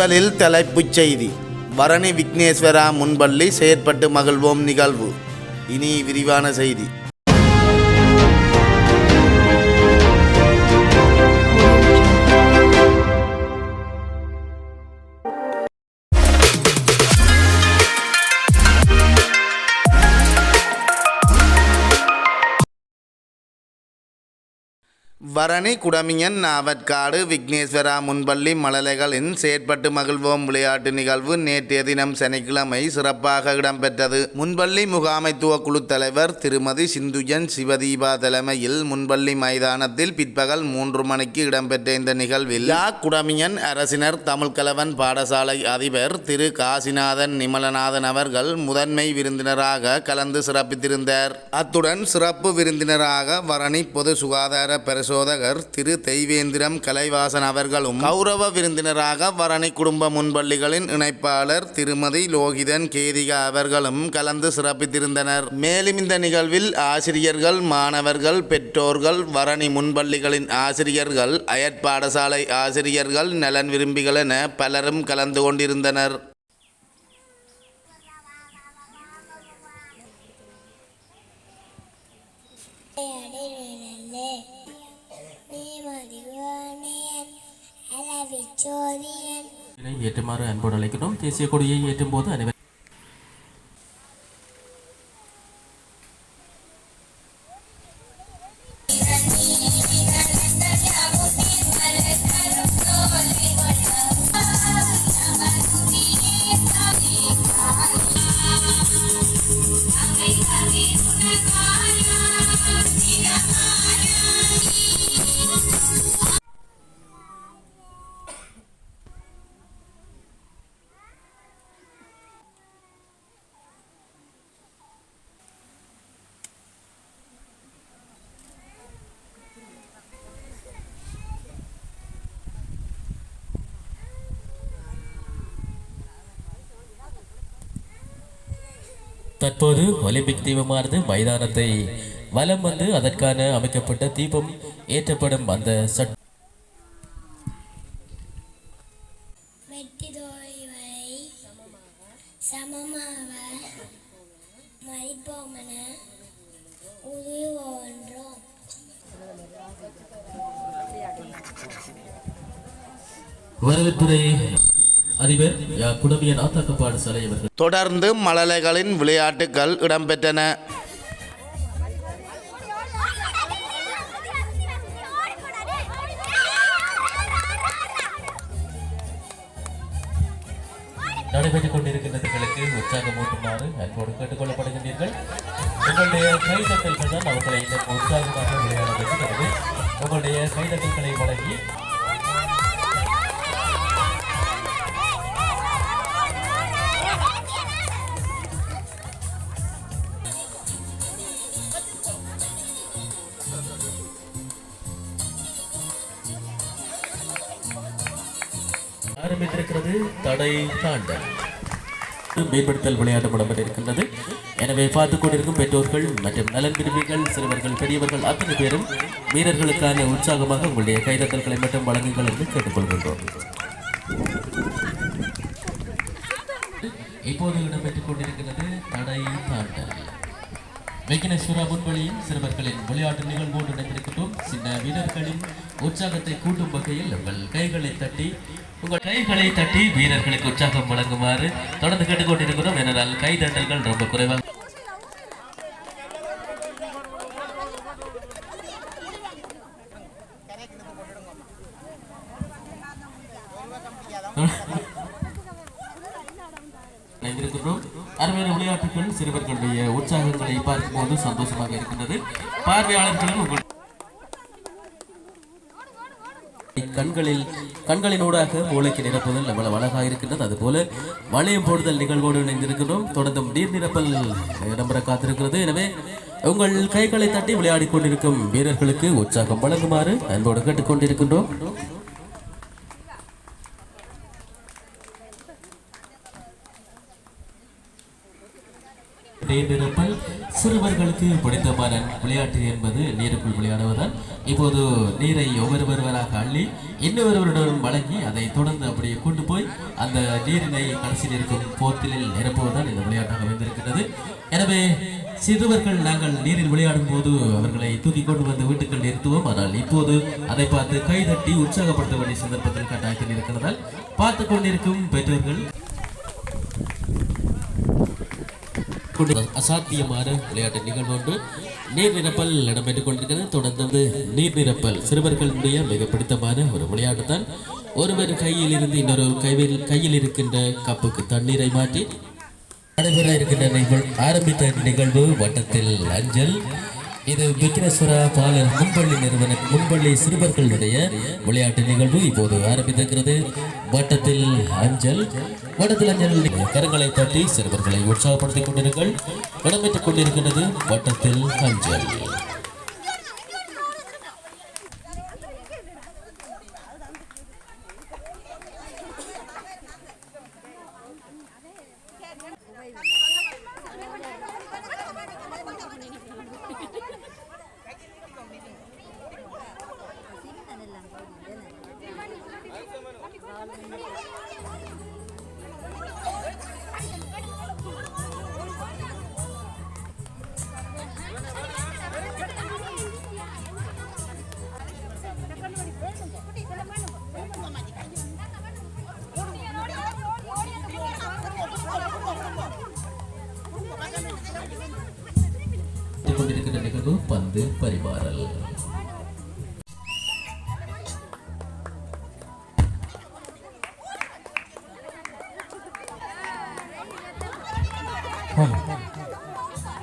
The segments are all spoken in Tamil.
முதலில் தலைப்புச் செய்தி. வரணி விக்னேஸ்வரா முன்பள்ளி செயற்பட்டு மகிழ்வோம் நிகழ்வு. இனி விரிவான செய்தி. வரணி குடமியன் நாவற்காடு விக்னேஸ்வரா முன்பள்ளி மழலைகளின் செயற்பட்டு மகிழ்வோம் விளையாட்டு நிகழ்வு நேற்றைய தினம் சனிக்கிழமை சிறப்பாக இடம்பெற்றது. முன்பள்ளி முகாமைத்துவ குழு தலைவர் திருமதி சிந்துஜன் சிவதீபா தலைமையில் முன்பள்ளி மைதானத்தில் பிற்பகல் மூன்று மணிக்கு இடம்பெற்ற இந்த நிகழ்வில் யா குடமியன் அரசினர் தமிழ்கலவன் பாடசாலை அதிபர் திரு காசிநாதன் நிமலநாதன் அவர்கள் முதன்மை விருந்தினராக கலந்து சிறப்பித்திருந்தார். அத்துடன் சிறப்பு விருந்தினராக வரணி பொது சுகாதார பிரசோதகர் திரு தெய்வேந்திரம் கலைவாசன் அவர்களும் கௌரவ விருந்தினராக வரணி குடும்ப முன்பள்ளிகளின் இணைப்பாளர் திருமதி லோகிதன் கேதிகா அவர்களும் கலந்து சிறப்பித்திருந்தனர். மேலும் இந்த நிகழ்வில் ஆசிரியர்கள் மாணவர்கள் பெற்றோர்கள் வரணி முன்பள்ளிகளின் ஆசிரியர்கள் அயற்பாடசாலை ஆசிரியர்கள் நலன் விரும்பிகள் என பலரும் கலந்து கொண்டிருந்தனர். ஏற்றுமாறு அன்போடு அழைக்கிறோம். தேசிய கொடியை ஏற்றும் போது அனைவரும் தற்போது ஒலிம்பிக் தீபமானது மைதானத்தை வலம் வந்து அதற்கான அமைக்கப்பட்ட தீபம் ஏற்றப்படும் அந்த சட் சமமாக மதிப்போமென வரவேற்புரை அதிபர் குடமியன் ஆத்தாக்க பாடசாலை அவர்கள். தொடர்ந்து மழலைகளின் விளையாட்டுகள் இடம்பெற்றன. ஆரம்பித்திருக்கிறது தடை தாண்டல். மேம்படுத்தல் விளையாட்டு இடம்பெற்றிருக்கின்றது எனவே பார்த்துக் கொண்டிருக்கும் பெற்றோர்கள் மற்றும் நலன் பிரிவுகள் சிறுவர்கள் பெரியவர்கள் அத்தனை பேரும் வீரர்களுக்கான உற்சாகமாக உங்களுடைய கைதட்டல்களை மட்டும் வழங்குங்கள் என்று கேட்டுக்கொள்கின்றோம். இப்போது இடம்பெற்றுக் கொண்டிருக்கிறது தடை தாண்டல். விக்னேஸ்வரா முன்வழியில் சிறுவர்களின் விளையாட்டு நிகழ்வோடு இணைந்திருக்கின்றோம். சின்ன வீரர்களின் உற்சாகத்தை கூட்டும் வகையில் உங்கள் கைகளை தட்டி உங்கள் கைகளை தட்டி வீரர்களுக்கு உற்சாகம் வழங்குமாறு தொடர்ந்து கேட்டுக்கொண்டிருக்கிறோம். ஏனென்றால் கைதண்டல்கள் ரொம்ப குறைவாக அருமையான விளையாட்டுகள் சிறுவர்களுடைய உற்சாகங்களை பார்க்கும்போது சந்தோஷமாக இருக்கின்றது. பார்வையாளர்களும் உங்கள் கண்களில் கண்களினூடாக மூளைக்கு நிரப்புதல் எவ்வளவு அழகாக இருக்கின்றது. அதுபோல வளையம் போடுதல் நிகழ்வோடு இணைந்திருக்கிறோம் தொடர்ந்தும் நீர் நிரப்பல் இடம்பெற காத்திருக்கிறது. எனவே உங்கள் கைகளை தட்டி விளையாடி கொண்டிருக்கும் வீரர்களுக்கு உற்சாகம் வழங்குமாறு அன்போடு கேட்டுக்கொண்டிருக்கின்றோம் நீர் நிரப்பல் கொண்டிருக்கிறார்கள் சிறுவர்களுக்கு பிடித்தமான விளையாட்டு என்பது நீருக்குள் விளையாடுவதுதான் இப்போது நீரை ஒவ்வொரு ஒருவராக அள்ளி இன்னொருவருடன் வழங்கி அதை தொடர்ந்து அப்படியே கொண்டு போய் அந்த நீரினை கடைசியில் இருக்கும் போத்திலில் நிரப்புவதுதான் இந்த விளையாட்டாக வந்திருக்கிறது எனவே சிறுவர்கள் நாங்கள் நீரில் விளையாடும் போது அவர்களை தூக்கி கொண்டு வந்து வீட்டுக்குள் நிறுத்துவோம். ஆனால் இப்போது அதை பார்த்து கைதட்டி உற்சாகப்படுத்த வேண்டிய சந்தர்ப்பத்தில் கட்டாயத்தில் இருக்கிறதால் பார்த்து கொண்டிருக்கும் பெற்றோர்கள் கொண்டு அசாத்தியமான விளையாட்டு நிகழ்வு ஒன்று நீர் நிரப்பல் இடம்பெற்றுக் கொண்டிருக்கிறது. தொடர்ந்து நீர் நிரப்பல் சிறுவர்களுடைய மிக பிடித்தமான ஒரு விளையாட்டு தான் ஒருவர் கையில் இருந்து இன்னொரு கையில் கையில் இருக்கின்ற கப்புக்கு தண்ணீரை மாற்றி நடைபெற இருக்கின்ற நிகழ்வு ஆரம்பித்த நிகழ்வு வட்டத்தில் அஞ்சல். இது விக்னேஸ்வரா பாலர் முன்பள்ளி நிறுவன முன்பள்ளி சிறுவர்களுடைய விளையாட்டு நிகழ்வு இப்போது ஆரம்பித்திருக்கிறது. வட்டத்தில் அஞ்சல் வட்டத்தில் அஞ்சல். கரங்களை தட்டி சிறுவர்களை உற்சாகப்படுத்திக் கொண்டிருங்கள். இடம்பெற்றுக் கொண்டிருக்கின்றது வட்டத்தில் அஞ்சல். நிகழ்வு பரிமாறல்.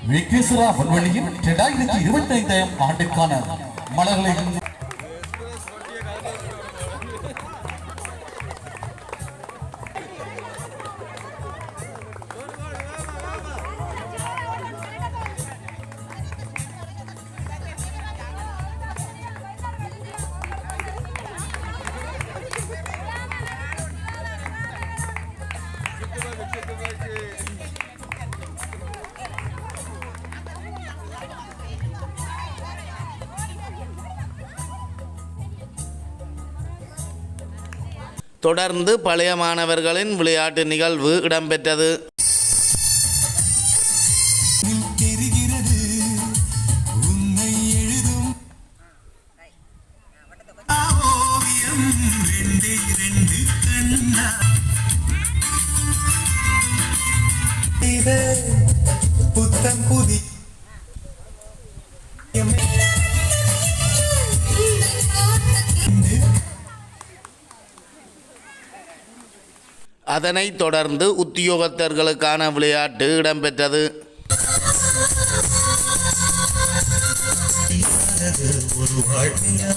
விக்னேஸ்வரா பொன்வழியின் இரண்டாயிரத்தி இருபத்தி ஐந்தாம் ஆண்டுக்கான மலர்களை தொடர்ந்து பழைய மாணவர்களின் விளையாட்டு நிகழ்வு இடம்பெற்றது. அதனைத் தொடர்ந்து உத்தியோகத்தர்களுக்கான விளையாட்டு இடம்பெற்றது. ஒரு வாழ்க்கையா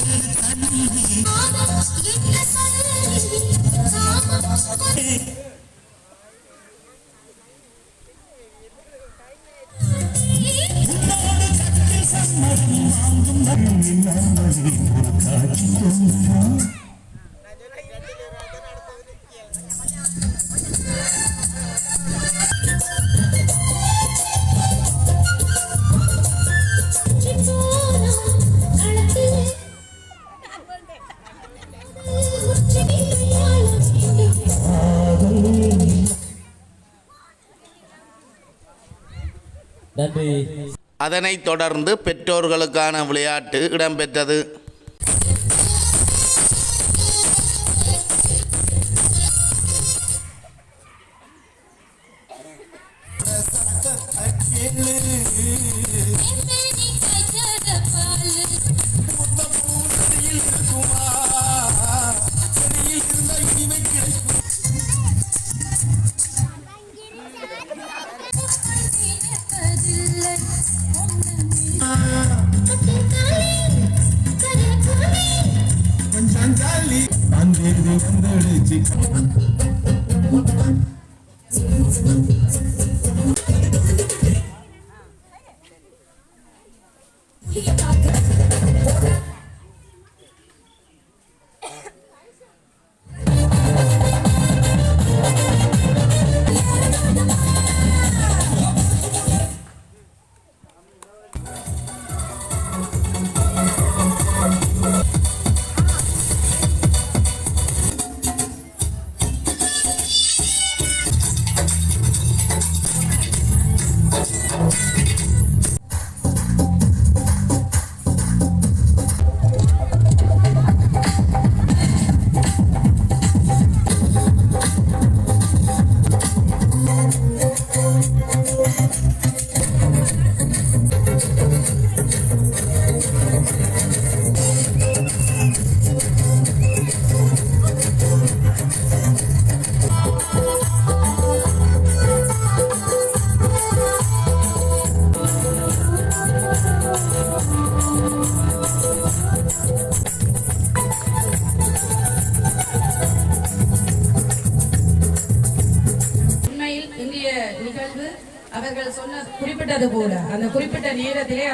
நன்றி அதனைத் தொடர்ந்து பெற்றோர்களுக்கான விளையாட்டு இடம்பெற்றது.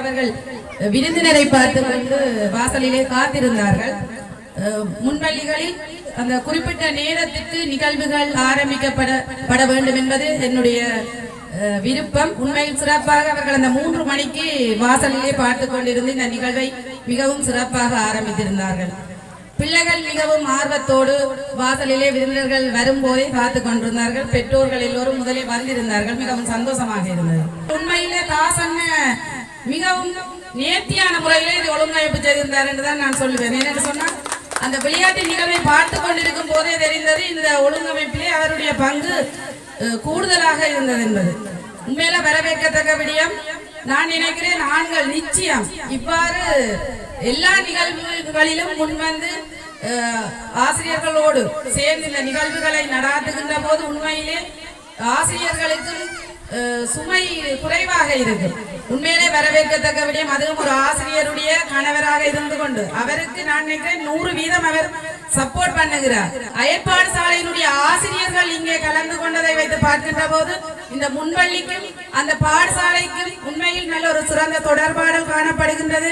அவர்கள் விருந்தினரை பார்த்து கொண்டு வாசலிலே காத்திருந்தார்கள். அஹ், முன்பள்ளிகளில் அந்த குறிப்பிட்ட நேரத்திற்கு நிகழ்வுகள் ஆரம்பிக்கப்பட பட வேண்டும் என்பது என்னுடைய விருப்பம். உண்மையில் சிறப்பாக அவர்கள் அந்த மூன்று மணிக்கு வாசலிலே பார்த்து கொண்டிருந்து இந்த நிகழ்வை மிகவும் சிறப்பாக ஆரம்பித்திருந்தார்கள். பிள்ளைகள் மிகவும் ஆர்வத்தோடு வாசலிலே விருந்தினர்கள் வரும்போதே காத்து கொண்டிருந்தார்கள். பெற்றோர்கள் எல்லோரும் முதலே வந்திருந்தார்கள். மிகவும் சந்தோஷமாக இருந்தது. உண்மையிலே தாசன்ன மிகவும் நேர்த்தியான முறையிலே இது ஒழுங்கமைப்பு செய்திருந்தார் என்று தான் நான் சொல்லுவேன். என்னென்னு சொன்னால் அந்த விளையாட்டு நிகழ்வை பார்த்து கொண்டிருக்கும் போதே தெரிந்தது இந்த ஒழுங்கமைப்பிலே அவருடைய பங்கு கூடுதலாக இருந்தது என்பது. உண்மையில வரவேற்கத்தக்க விடயம். நான் நினைக்கிறேன் ஆண்கள் நிச்சயம் இவ்வாறு எல்லா நிகழ்வுகளிலும் முன்வந்து ஆசிரியர்களோடு சேர்ந்து இந்த நிகழ்வுகளை நடாத்துகின்ற போது உண்மையிலே ஆசிரியர்களுக்கும் சுமை குறைவாக இருக்கு உண்மையிலே வரவேற்கத்தக்க விடயம் அதுவும் ஒரு ஆசிரியருடைய கணவராக இருந்து கொண்டு அவருக்கு நான் நினைக்கிறேன் நூறு வீதம் அவர் சப்போர்ட் பண்ணுகிறார். அயற்பாடு சாலையினுடைய ஆசிரியர்கள் இங்கே கலந்து கொண்டதை வைத்து பார்க்கின்ற போது இந்த முன்பள்ளிக்கும் அந்த பாடசாலைக்கும் உண்மையில் நல்ல ஒரு சிறந்த தொடர்பாடல் காணப்படுகின்றது.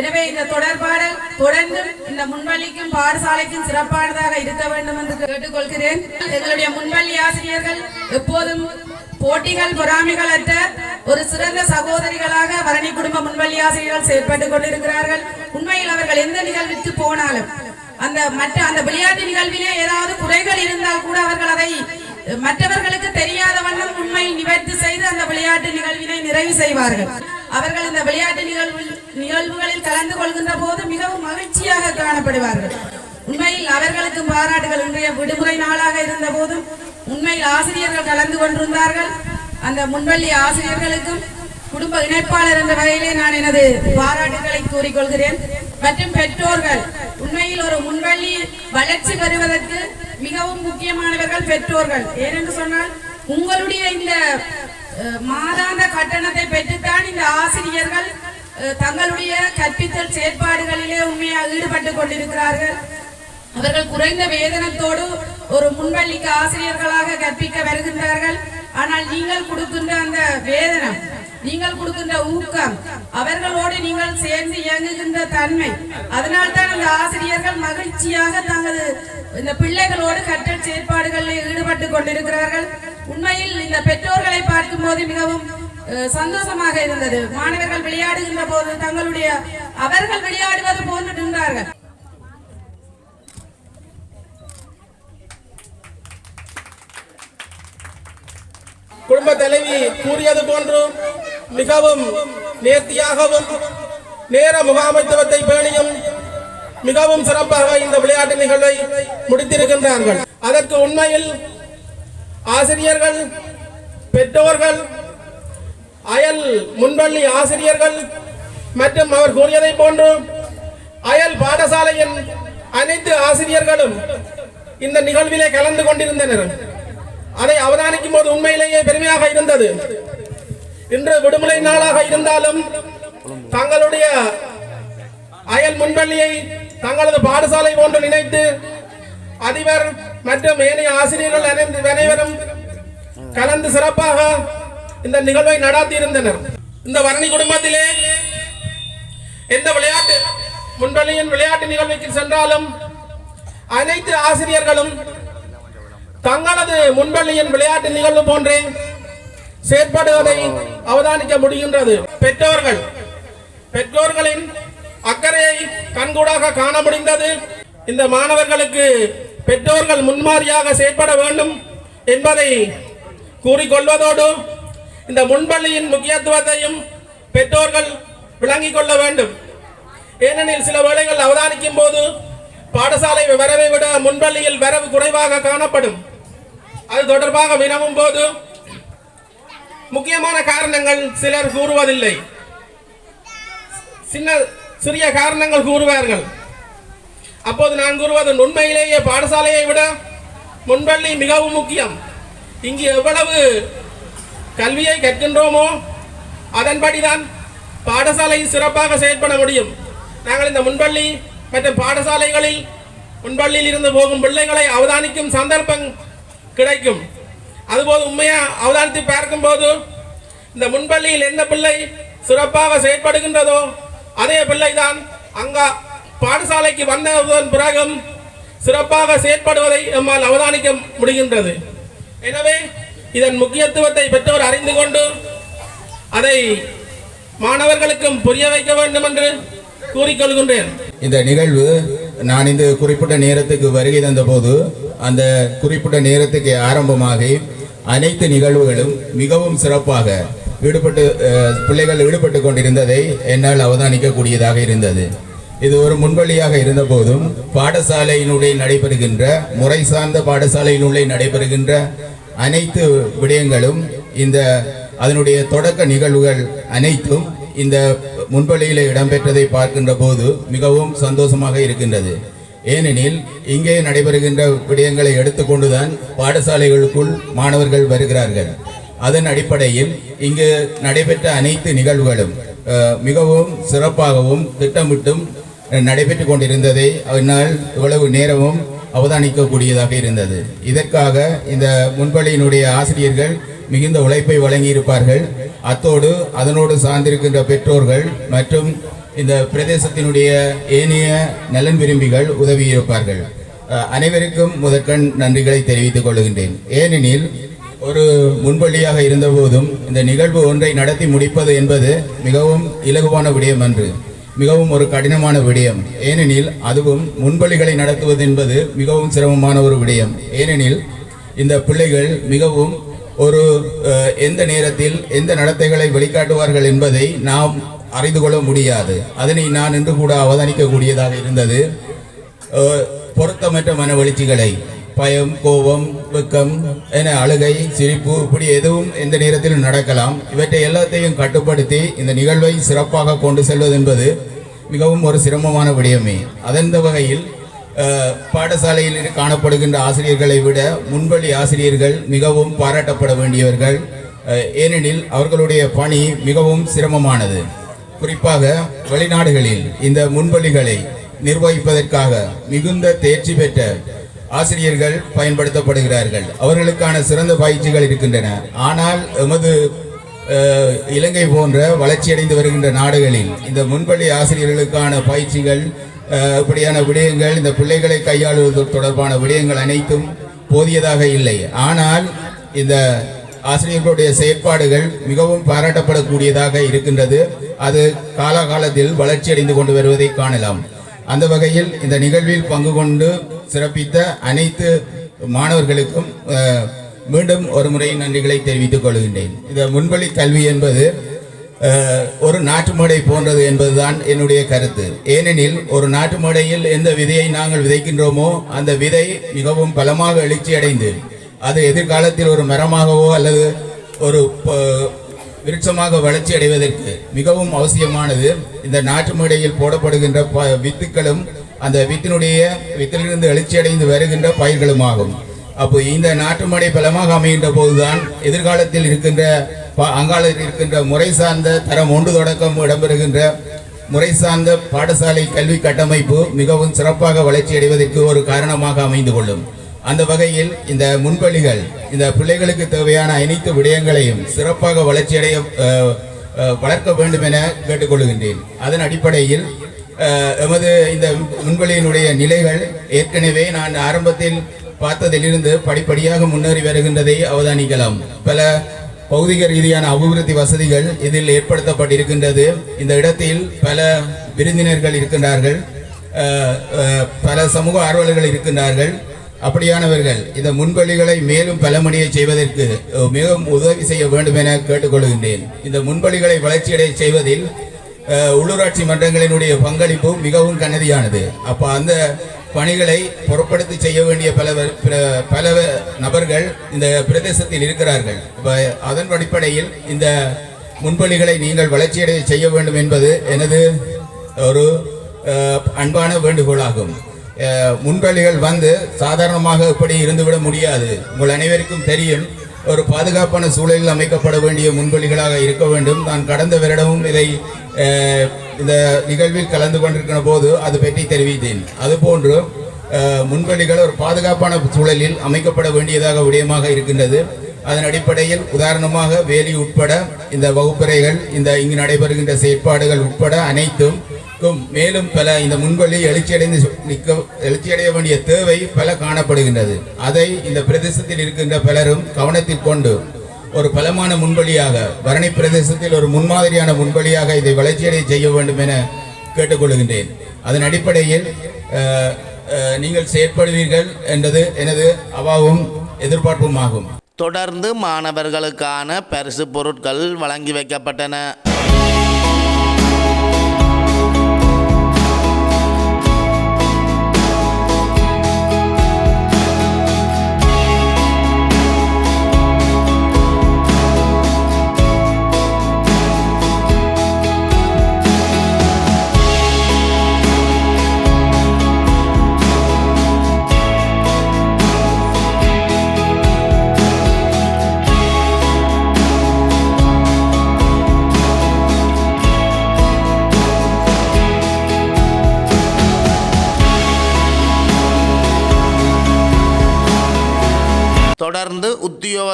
எனவே இந்த தொடர்பாடல் தொடர்ந்து இந்த முன்பள்ளிக்கும் பாடசாலைக்கும் சிறப்பானதாக இருக்க வேண்டும் என்று கேட்டுக்கொள்கிறேன். எங்களுடைய முன்பள்ளி ஆசிரியர்கள் எப்போதும் போட்டிகள் பொறாமைகள் அற்ற ஒரு சிறந்த சகோதரிகளாக வரணி குடும்ப முன்வழி ஆசிரியர்கள் செயற்பட்டுக் கொண்டிருக்கிறார்கள். உண்மையில் அவர்கள் எந்த நிகழ்விற்கு போனாலும் அந்த மற்ற அந்த விளையாட்டு நிகழ்விலே ஏதாவது குறைகள் இருந்தால் கூட அவர்கள் அதை மற்றவர்களுக்கு தெரியாத வண்ணம் உண்மையில் நிவர்த்தி செய்து அந்த விளையாட்டு நிகழ்வினை நிறைவு செய்வார்கள். அவர்கள் இந்த விளையாட்டு நிகழ்வு நிகழ்வுகளில் கலந்து கொள்கின்ற போது மிகவும் மகிழ்ச்சியாக காணப்படுவார்கள். உண்மையில் அவர்களுக்கு பாராட்டுகள் இன்றைய விடுமுறை நாளாக இருந்த போதும் உண்மையில் ஆசிரியர்கள் கலந்து கொண்டிருந்தார்கள். அந்த முன்பள்ளி ஆசிரியர்களுக்கும் குடும்ப இணைப்பாளர் என்ற வகையிலே நான் எனது பாராட்டுகளை கூறிக்கொள்கிறேன். மற்றும் பெற்றோர்கள் உண்மையில் ஒரு முன்வள்ளி வளர்ச்சி பெறுவதற்கு மிகவும் முக்கியமானவர்கள் பெற்றோர்கள். ஏனென்று சொன்னால் உங்களுடைய இந்த மாதாந்த கட்டணத்தை பெற்றுத்தான் இந்த ஆசிரியர்கள் தங்களுடைய கற்பித்தல் செயற்பாடுகளிலே உண்மையாக ஈடுபட்டு கொண்டிருக்கிறார்கள். அவர்கள் குறைந்த வேதனத்தோடு ஒரு முன்பள்ளிக்கு ஆசிரியர்களாக கற்பிக்க வருகின்றார்கள். ஆனால் நீங்கள் கொடுக்கின்ற அந்த வேதனம் நீங்கள் கொடுக்கின்ற ஊக்கம் அவர்களோடு நீங்கள் சேர்ந்து இயங்குகின்ற தன்மை அதனால் தான் அந்த ஆசிரியர்கள் மகிழ்ச்சியாக தங்களது இந்த பிள்ளைகளோடு கற்றல் செயற்பாடுகளில் ஈடுபட்டு கொண்டிருக்கிறார்கள். உண்மையில் இந்த பெற்றோர்களை பார்க்கும்போது மிகவும் சந்தோஷமாக இருந்தது. மாணவர்கள் விளையாடுகின்ற போது தங்களுடைய அவர்கள் விளையாடுவது போன்று நின்றார்கள். குடும்ப தலைவி கூறியது போன்றும் மிகவும் நேர்த்தியாகவும் நேர முகாமைத்துவத்தை பேணியும் மிகவும் சிறப்பாக இந்த விளையாட்டு நிகழ்வை முடித்திருக்கின்றார்கள். அதற்கு உண்மையில் ஆசிரியர்கள் பெற்றோர்கள் அயல் முன்பள்ளி ஆசிரியர்கள் மற்றும் அவர் கூறியதை போன்று அயல் பாடசாலையின் அனைத்து ஆசிரியர்களும் இந்த நிகழ்விலே கலந்து கொண்டிருந்தனர். அதை அவதானிக்கும் போது உண்மையிலேயே பெருமையாக இருந்தது. இன்று விடுமுறை நாளாக இருந்தாலும் தங்களுடைய அயல் முன்பள்ளியை தங்களது பாடசாலை போன்று நினைத்து அதிபர் மற்றும் ஏனைய ஆசிரியர்கள் அனைந்து அனைவரும் கலந்து சிறப்பாக இந்த நிகழ்வை நடாத்தி இருந்தனர். இந்த வரணி குடும்பத்திலே எந்த விளையாட்டு முன்பள்ளியின் விளையாட்டு நிகழ்வுக்கு சென்றாலும் அனைத்து ஆசிரியர்களும் தங்களது முன்பள்ளியின் விளையாட்டு நிகழ்வு போன்றே செயற்படுவதை அவதானிக்க முடிகின்றது. பெற்றோர்கள் பெற்றோர்களின் அக்கறையை கண்கூடாக காண முடிந்தது இந்த மாணவர்களுக்கு பெற்றோர்கள் முன்மாதிரியாக செயற்பட வேண்டும் என்பதை கூறிக்கொள்வதோடு இந்த முன்பள்ளியின் முக்கியத்துவத்தையும் பெற்றோர்கள் விளங்கிக் கொள்ள வேண்டும். ஏனெனில் சில வேளைகள் அவதானிக்கும் போது பாடசாலை வரவை விட முன்பள்ளியில் வரவு குறைவாக காணப்படும். அது தொடர்பாக வினவும் போது முக்கியமான காரணங்கள் சிலர் கூறுவதில்லை. சின்ன சிறிய காரணங்கள் கூறுவார்கள். அப்போது நான் கூறுவது உண்மையிலேயே பாடசாலையை விட முன்பள்ளி மிகவும் முக்கியம். இங்கு எவ்வளவு கல்வியை கற்கின்றோமோ அதன்படிதான் பாடசாலை சிறப்பாக செயல்பட முடியும். நாங்கள் இந்த முன்பள்ளி மற்றும் பாடசாலைகளில் முன்பள்ளியில் இருந்து போகும் பிள்ளைகளை அவதானிக்கும் சந்தர்ப்பம் கிடைக்கும். அதுபோது உண்மையா அவதானித்து பார்க்கும்போது இந்த முன்பள்ளியில் எந்த பிள்ளை சிறப்பாக செயற்படுகின்றதோ அதே பிள்ளைதான் அங்க பாடசாலைக்கு வந்ததன் பிறகும் சிறப்பாக செயற்படுவதை நம்மால் அவதானிக்க முடிகின்றது. எனவே இதன் முக்கியத்துவத்தை பெற்றோர் அறிந்து கொண்டு அதை மாணவர்களுக்கும் புரிய வைக்க வேண்டும் என்று கூறிக்கொள்கின்றேன். இந்த நிகழ்வு நான் இந்த குறிப்பிட்ட நேரத்துக்கு வருகை தந்தபோது அந்த குறிப்பிட்ட நேரத்துக்கு ஆரம்பமாகி அனைத்து நிகழ்வுகளும் மிகவும் சிறப்பாக ஈடுபட்டு பிள்ளைகள் ஈடுபட்டு கொண்டிருந்ததை என்னால் அவதானிக்கக்கூடியதாக இருந்தது. இது ஒரு முன்வழியாக இருந்த போதும் பாடசாலையினுடைய நடைபெறுகின்ற முறை சார்ந்த பாடசாலையினுள்ளே நடைபெறுகின்ற அனைத்து விடயங்களும் இந்த அதனுடைய தொடக்க நிகழ்வுகள் அனைத்தும் இந்த முன்பலியில் இடம்பெற்றதை பார்க்கின்ற போது மிகவும் சந்தோஷமாக இருக்கின்றது. ஏனெனில் இங்கே நடைபெறுகின்ற விடயங்களை எடுத்துக்கொண்டுதான் பாடசாலைகளுக்குள் மாணவர்கள் வருகிறார்கள். அதன் அடிப்படையில் இங்கு நடைபெற்ற அனைத்து நிகழ்வுகளும் மிகவும் சிறப்பாகவும் திட்டமிட்டும் நடைபெற்று கொண்டிருந்ததை என்னால் இவ்வளவு நேரமும் அவதானிக்கக்கூடியதாக இருந்தது. இதற்காக இந்த முன்பள்ளியினுடைய ஆசிரியர்கள் மிகுந்த உழைப்பை வழங்கியிருப்பார்கள். அத்தோடு அதனோடு சார்ந்திருக்கின்ற பெற்றோர்கள் மற்றும் இந்த பிரதேசத்தினுடைய ஏனைய நலன் விரும்பிகள் உதவியிருப்பார்கள். அனைவருக்கும் முதற்கண் நன்றிகளை தெரிவித்துக் கொள்கின்றேன். ஏனெனில் ஒரு முன்பள்ளியாக இருந்தபோதும் இந்த நிகழ்வு ஒன்றை நடத்தி முடிப்பது என்பது மிகவும் இலகுவான விடயம் அன்று மிகவும் ஒரு கடினமான விடயம். ஏனெனில் அதுவும் முன்பள்ளிகளை நடத்துவது என்பது மிகவும் சிரமமான ஒரு விடயம். ஏனெனில் இந்த பிள்ளைகள் மிகவும் ஒரு எந்த நேரத்தில் எந்த நடத்தைகளை வெளிக்காட்டுவார்கள் என்பதை நாம் அறிந்து கொள்ள முடியாது. அதனை நான் இன்று கூட அவதானிக்கக்கூடியதாக இருந்தது. பொருத்தமற்ற மன வெளிச்சிகளை பயம் கோபம் வெக்கம் என அழுகை சிரிப்பு இப்படி எதுவும் எந்த நேரத்திலும் நடக்கலாம். இவற்றை எல்லாத்தையும் கட்டுப்படுத்தி இந்த நிகழ்வை சிறப்பாக கொண்டு செல்வது என்பது மிகவும் ஒரு சிரமமான விடயமே. அதந்த வகையில் பாடசாலையில் காணப்படுகின்ற ஆசிரியர்களை விட முன்பள்ளி ஆசிரியர்கள் மிகவும் பாராட்டப்பட வேண்டியவர்கள். ஏனெனில் அவர்களுடைய பணி மிகவும் சிரமமானது. குறிப்பாக வெளிநாடுகளில் இந்த முன்பள்ளிகளை நிர்வகிப்பதற்காக மிகுந்த தேர்ச்சி பெற்ற ஆசிரியர்கள் பயன்படுத்தப்படுகிறார்கள். அவர்களுக்கான சிறந்த பயிற்சிகள் இருக்கின்றன. ஆனால் எமது இலங்கை போன்ற வளர்ச்சியடைந்து வருகின்ற நாடுகளில் இந்த முன்பள்ளி ஆசிரியர்களுக்கான பயிற்சிகள் இப்படியான விடயங்கள் இந்த பிள்ளைகளை கையாளுவது தொடர்பான விடயங்கள் அனைத்தும் போதியதாக இல்லை. ஆனால் இந்த ஆசிரியர்களுடைய செயற்பாடுகள் மிகவும் பாராட்டப்படக்கூடியதாக இருக்கின்றது. அது காலாகாலத்தில் வளர்ச்சியடைந்து கொண்டு வருவதை காணலாம். அந்த வகையில் இந்த நிகழ்வில் பங்கு கொண்டு சிறப்பித்த அனைத்து மாணவர்களுக்கும் மீண்டும் ஒரு முறை நன்றிகளை தெரிவித்துக் கொள்கின்றேன். இந்த முன்பள்ளி கல்வி என்பது ஒரு நாட்டு மேடை போன்றது என்பதுதான் என்னுடைய கருத்து. ஏனெனில் ஒரு நாட்டு மேடையில் எந்த விதையை நாங்கள் விதைக்கின்றோமோ அந்த விதை மிகவும் பலமாக எழுச்சி அடைந்து அது எதிர்காலத்தில் ஒரு மரமாகவோ அல்லது ஒரு விருட்சமாக வளர்ச்சி அடைவதற்கு மிகவும் அவசியமானது. இந்த நாட்டு மேடையில் போடப்படுகின்ற ப- வித்துக்களும் அந்த வித்தினுடைய வித்திலிருந்து எழுச்சி அடைந்து வருகின்ற பயிர்களும் ஆகும் அப்போ இந்த நாட்டு மடை பலமாக அமைகின்ற போதுதான் எதிர்காலத்தில் இருக்கின்ற ப- இருக்கின்ற முறை சார்ந்த தரம் ஒன்று தொடக்கம் இடம்பெறுகின்ற முறை சார்ந்த பாடசாலை கல்வி கட்டமைப்பு மிகவும் சிறப்பாக வளர்ச்சி அடைவதற்கு ஒரு காரணமாக அமைந்து கொள்ளும். அந்த வகையில் இந்த முன்பள்ளிகள் இந்த பிள்ளைகளுக்கு தேவையான அனைத்து விடயங்களையும் சிறப்பாக வளர்ச்சியடைய வளர்க்க வேண்டும் என கேட்டுக்கொள்கின்றேன். அதன் அடிப்படையில் எமது இந்த முன்பள்ளியினுடைய நிலைகள் ஏற்கனவே நான் ஆரம்பத்தில் பார்த்ததிலிருந்து படிப்படியாக முன்னேறி வருகின்றதை அவதானிக்கலாம். பல பௌதிக ரீதியான அபிவிருத்தி வசதிகள் இதில் ஏற்படுத்தப்பட்டிருக்கின்றது. இந்த இடத்தில் பல விருந்தினர்கள் இருக்கின்றார்கள். பல சமூக ஆர்வலர்கள் இருக்கின்றார்கள். அப்படியானவர்கள் இந்த முன்பலிகளை மேலும் பலமடைய செய்வதற்கு மிகவும் உதவி செய்ய வேண்டும் என கேட்டுக்கொள்கின்றேன். இந்த முன்பலிகளை வளர்ச்சியடை செய்வதில் உள்ளூராட்சி மன்றங்களினுடைய பங்களிப்பு மிகவும் கனதியானது. அப்போ அந்த பணிகளை பொருட்படுத்தி செய்ய வேண்டிய பல பல நபர்கள் இந்த பிரதேசத்தில் இருக்கிறார்கள். அதன் அடிப்படையில் இந்த முன்பள்ளிகளை நீங்கள் வளர்ச்சியடைய செய்ய வேண்டும் என்பது எனது ஒரு அன்பான வேண்டுகோளாகும். முன்பள்ளிகள் வந்து சாதாரணமாக இப்படி இருந்துவிட முடியாது. உங்கள் அனைவருக்கும் தெரியும் ஒரு பாதுகாப்பான சூழலில் அமைக்கப்பட வேண்டிய முன்பள்ளிகளாக இருக்க வேண்டும். நான் கடந்த வருடமும் இதை இந்த நிகழ்வில் கலந்து கொண்டிருக்கிற போது அது பற்றி தெரிவித்தேன். அதுபோன்று அஹ், ஒரு பாதுகாப்பான சூழலில் அமைக்கப்பட வேண்டியதாக விடயமாக இருக்கின்றது. அதன் அடிப்படையில் உதாரணமாக வேலி உட்பட இந்த வகுப்பறைகள் இந்த இங்கு நடைபெறுகின்ற செயற்பாடுகள் உட்பட அனைத்தும் மேலும் பல இந்த முன்வழி எழுச்சியடைந்து நிற்க எழுச்சியடைய வேண்டிய தேவை பல காணப்படுகின்றது. அதை இந்த பிரதேசத்தில் இருக்கின்ற பலரும் கவனத்தில் கொண்டு ஒரு பலமான முன்வழியாக பரணி பிரதேசத்தில் ஒரு முன்மாதிரியான முன்வழியாக இதை வளர்ச்சியடைய செய்ய வேண்டும் என கேட்டுக்கொள்கின்றேன். அதன் அடிப்படையில் நீங்கள் செயற்படுவீர்கள் என்றது எனது அவாவும் எதிர்பார்ப்பும் ஆகும். தொடர்ந்து மாணவர்களுக்கான பரிசு பொருட்கள் வழங்கி வைக்கப்பட்டன.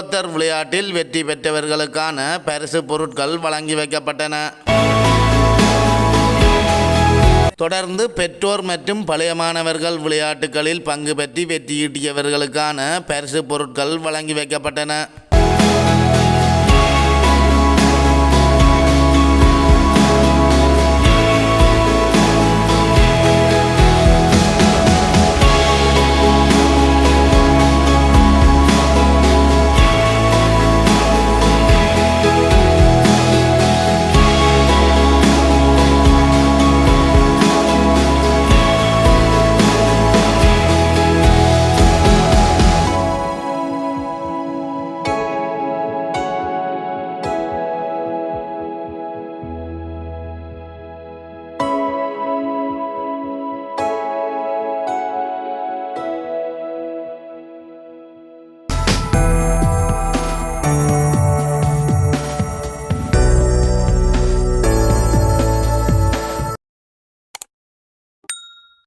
உத்தியோகத்தர் விளையாட்டில் வெற்றி பெற்றவர்களுக்கான பரிசு பொருட்கள் வழங்கி வைக்கப்பட்டன. தொடர்ந்து பெற்றோர் மற்றும் பழைய மாணவர்கள் விளையாட்டுகளில் பங்கு பெற்றி வெற்றியீட்டியவர்களுக்கான பரிசு பொருட்கள் வழங்கி வைக்கப்பட்டன.